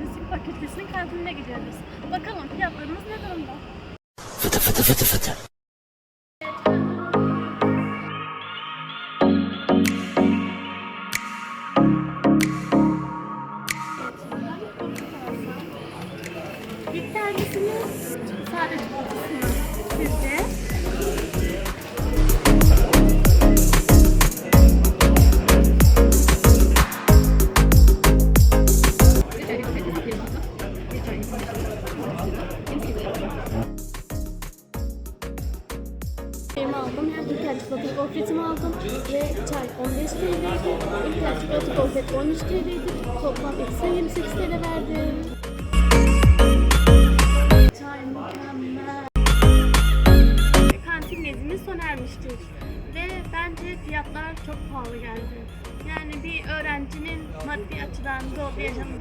müzik fakültesinin kantinine gidiyoruz. Bakalım fiyatlarımız ne durumda? Fıtı fıtı fıtı fıtı. Bir tanesini sadece 30 aldım. Hem İlker çikolatalı gofretimi aldım. Ve çay 15 TL'ydi. İlker çikolatalı gofret 13 TL'ydi. Toplam ekstra 28 TL verdim. Çay mükemmel. Kantin gezimiz sona ermiştir. Ve bence fiyatlar çok pahalı geldi. Yani bir öğrencinin maddi açıdan zor yaşamını